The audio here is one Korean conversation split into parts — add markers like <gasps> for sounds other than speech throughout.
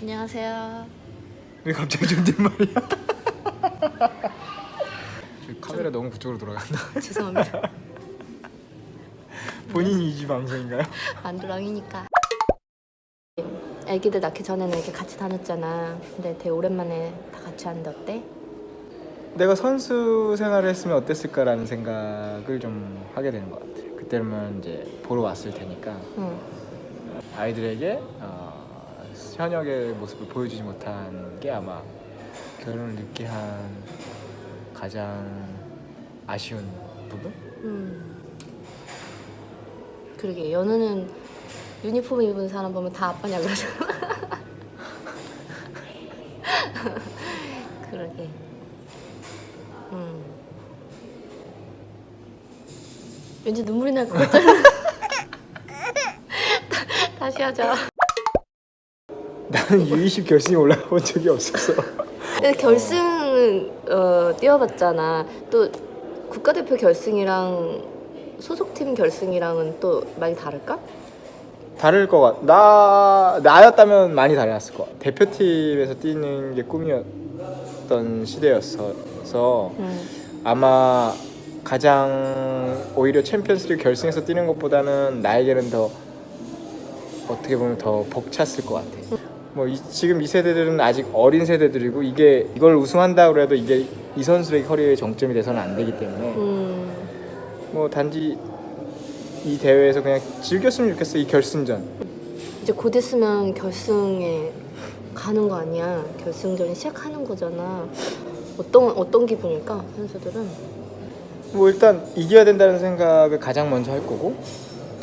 안녕하세요. 왜 갑자기 존댓말이야? <laughs> 카메라 너무 그쪽으로 돌아간다. <laughs> 죄송합니다. <laughs> 본인이 이지 방송인가요? 안드랑이니까. 애기들 낳기 전에는 이렇게 같이 다녔잖아. 근데 되게 오랜만에 다 같이 하는데 어때? 내가 선수 생활을 했으면 어땠을까라는 생각을 좀 하게 되는 것 같아. 그때면 이제 보러 왔을 테니까 응. 아이들에게 어, 현역의 모습을 보여주지 못한 게 아마 결혼을 늦게 한 가장 아쉬운 부분? 음. 그러게 연우는 유니폼 입은 사람 보면 다 아빠냐 그러잖아. <laughs> 그러게. 음. 왠지 눈물이 날 것 같잖아. <laughs> 다시 하자. 나는 U20 결승에 올라가 본 적이 없었어. 근데 결승은 어, 뛰어봤잖아. 또 국가대표 결승이랑 소속팀 결승이랑은 또 많이 다를까? 다를 것 같. 나 나였다면 많이 달랐을 것 같아. 대표팀에서 뛰는 게 꿈이었던 시대였어서 음. 아마 가장 오히려 챔피언스리그 결승에서 뛰는 것보다는 나에게는 더 어떻게 보면 더 벅찼을 것 같아. 뭐 이- 지금 이 세대들은 아직 어린 세대들이고 이게 이걸 우승한다고 해도 이게 이 선수의 커리어의 정점이 돼서는 안 되기 때문에 음. 뭐 단지 이 대회에서 그냥 즐겼으면 좋겠어 이 결승전. 이제 곧 있으면 결승에 가는 거 아니야? 결승전이 시작하는 거잖아. 어떤 어떤 기분일까 선수들은? 뭐 일단 이겨야 된다는 생각을 가장 먼저 할 거고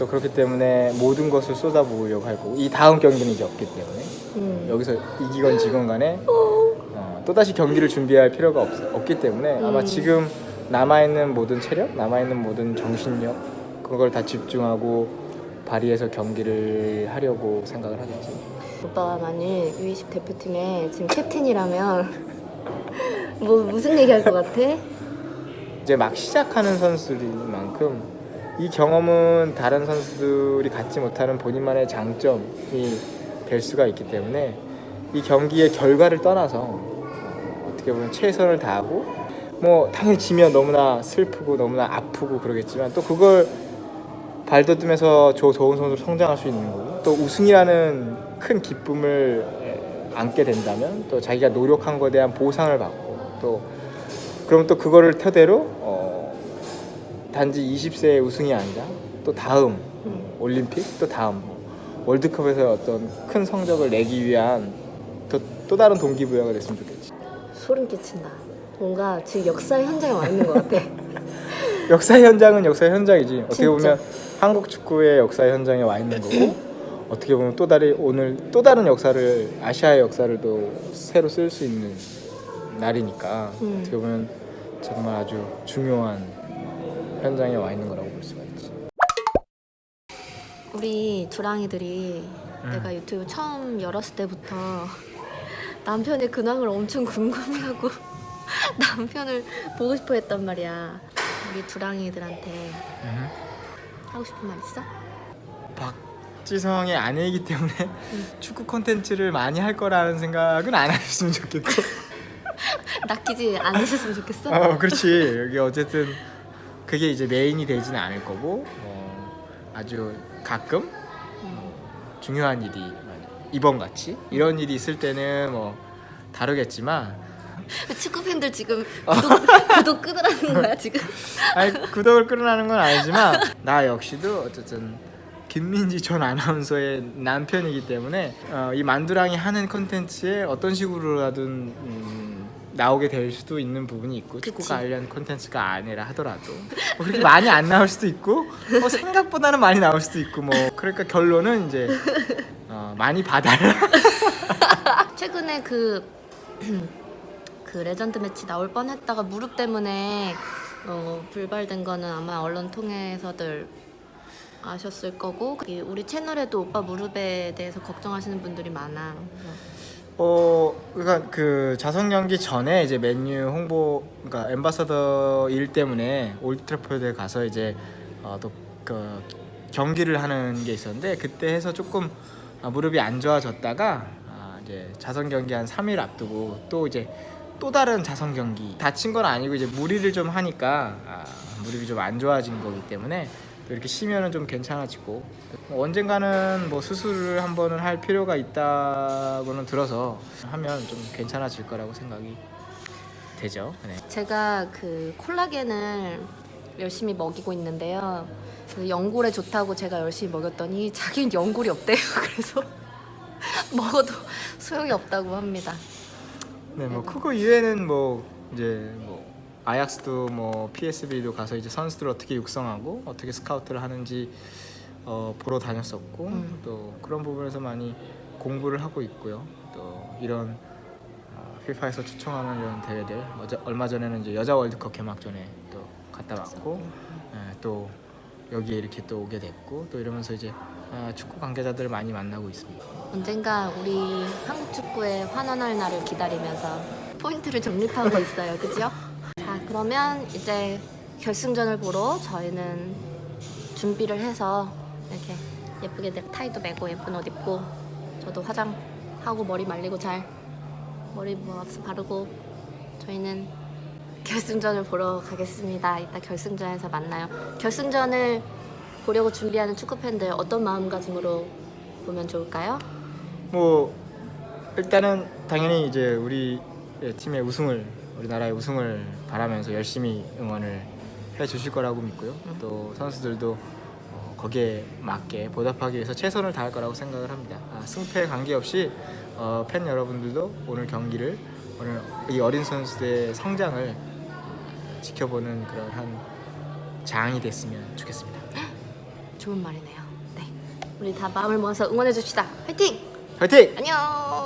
또 그렇기 때문에 모든 것을 쏟아부으려고 할 거고 이 다음 경기는 이제 없기 때문에 음. 여기서 이기건 지건 간에 어, 또다시 경기를 준비할 필요가 없, 없기 때문에 아마 음. 지금 남아있는 모든 체력 남아있는 모든 정신력 그걸 다 집중하고 발휘해서 경기를 하려고 생각을 하겠지 오빠가 만일 U20 대표팀에 지금 캡틴이라면 <laughs> 뭐 무슨 얘기할 것 같아? 이제 막 시작하는 선수들인 만큼 이 경험은 다른 선수들이 갖지 못하는 본인만의 장점이 될 수가 있기 때문에 이 경기의 결과를 떠나서 어떻게 보면 최선을 다하고 뭐 당연히 지면 너무나 슬프고 너무나 아프고 그러겠지만 또 그걸 발돋움해서 저 좋은 선수로 성장할 수 있는 거고 또 우승이라는 큰 기쁨을 안게 된다면 또 자기가 노력한 것에 대한 보상을 받고 또 그럼 또 그거를 토대로 어, 단지 20세의 우승이 아니라 또 다음 음. 올림픽 또 다음 뭐 월드컵에서 어떤 큰 성적을 내기 위한 또, 또 다른 동기부여가 됐으면 좋겠지. 소름 끼친다. 뭔가 지금 역사의 현장에 와 있는 것 같아. <laughs> 역사 현장은 역사 현장이지. 어떻게. 보면 한국 축구의 역사 현장에 와 있는 거고 어떻게 보면 또 다른 오늘 또 다른 역사를 아시아의 역사를 또 새로 쓸 수 있는 날이니까 음. 어떻게 보면 정말 아주 중요한 현장에 와 있는 거라고 볼 수가 있지. 우리 두랑이들이 음. 내가 유튜브 처음 열었을 때부터 남편의 근황을 엄청 궁금해하고 <laughs> 남편을 보고 싶어 했단 말이야. 우리 두랑이들한테 하고 싶은 말 있어? 박지성의 아내이기 때문에 <laughs> 축구 콘텐츠를 많이 할 거라는 생각은 안 하셨으면 좋겠고. <laughs> 낚이지 않으셨으면 좋겠어? 어, 그렇지. 여기 어쨌든 그게 이제 메인이 되지는 않을 거고 어, 아주 가끔 어, 중요한 일이 이번 같이 이런 일이 있을 때는 뭐 다르겠지만 축구 팬들 지금 <laughs> 구독, 구독 끊으라는 거야 지금? <laughs> 아니 구독을 끌어나는 건 아니지만 나 역시도 어쨌든 김민지 전 아나운서의 남편이기 때문에 어, 이 만두랑이 하는 콘텐츠에 어떤 식으로라든 음, 나오게 될 수도 있는 부분이 있고 축구. 관련 콘텐츠가 아니라 하더라도 뭐 그렇게 많이 안 나올 수도 있고 뭐 생각보다는 많이 나올 수도 있고 뭐 그러니까 결론은 이제 어, 많이 봐달라 <laughs> 최근에 그, <clears throat> 그 레전드 매치 나올 뻔했다가 무릎 때문에 어, 불발된 거는 아마 언론 통해서들 아셨을 거고 이 우리 채널에도 오빠 무릎에 대해서 걱정하시는 분들이 많아. 그래서 어, 그러니까 그 자선 경기 전에 이제 맨유 홍보, 그러니까 엠바서더 일 때문에 올드트래포드에 가서 이제 어, 또그 경기를 하는 게 있었는데 그때 해서 조금 아, 무릎이 안 좋아졌다가 아, 이제 자선 경기 한 3일 앞두고 또 이제 또 다른 자선 경기 다친 건 아니고 이제 무리를 좀 하니까 아, 무릎이 좀 안 좋아진 거기 때문에 또 이렇게 쉬면은 좀 괜찮아지고 뭐 언젠가는 뭐 수술을 한 번은 할 필요가 있다고는 들어서 하면 좀 괜찮아질 거라고 생각이 되죠. 네. 제가 그 콜라겐을 열심히 먹이고 있는데요. 그 연골에 좋다고 제가 열심히 먹였더니 자기는 연골이 없대요. <laughs> 그래서 먹어도 소용이 없다고 합니다. 네, 뭐 크고 이외에는 뭐 이제 뭐 아약스도 뭐 PSB도 가서 이제 선수들 어떻게 육성하고 어떻게 스카우트를 하는지 어, 보러 다녔었고 음. 또 그런 부분에서 많이 공부를 하고 있고요. 또 이런 어, 피파에서 추천하는 이런 대회들 어제, 얼마 전에는 이제 여자 월드컵 개막전에 또 갔다 왔고 예, 또 여기에 이렇게 또 오게 됐고 또 이러면서 이제 아, 축구 관계자들을 많이 만나고 있습니다. 언젠가 우리 한국 축구의 환원할 날을 기다리면서 포인트를 정립하고 있어요. 그죠? 자, 그러면 이제 결승전을 보러 저희는 준비를 해서 이렇게 예쁘게 넥타이도 매고 예쁜 옷 입고 저도 화장하고 머리 말리고 잘 머리 뭐 왁스 바르고 저희는 결승전을 보러 가겠습니다. 이따 결승전에서 만나요. 결승전을 보려고 준비하는 축구 팬들 어떤 마음가짐으로 보면 좋을까요? 뭐 일단은 당연히 이제 우리 팀의 우승을 우리나라의 우승을 바라면서 열심히 응원을 해 주실 거라고 믿고요. 또 선수들도 어, 거기에 맞게 보답하기 위해서 최선을 다할 거라고 생각을 합니다. 아, 승패 관계없이 어, 팬 여러분들도 오늘 경기를 오늘 이 어린 선수들의 성장을 어, 지켜보는 그런 한 장이 됐으면 좋겠습니다. <gasps> 좋은 말이네요. 네. 우리 다 마음을 모아서 응원해 줍시다. 화이팅! 화이팅! 안녕!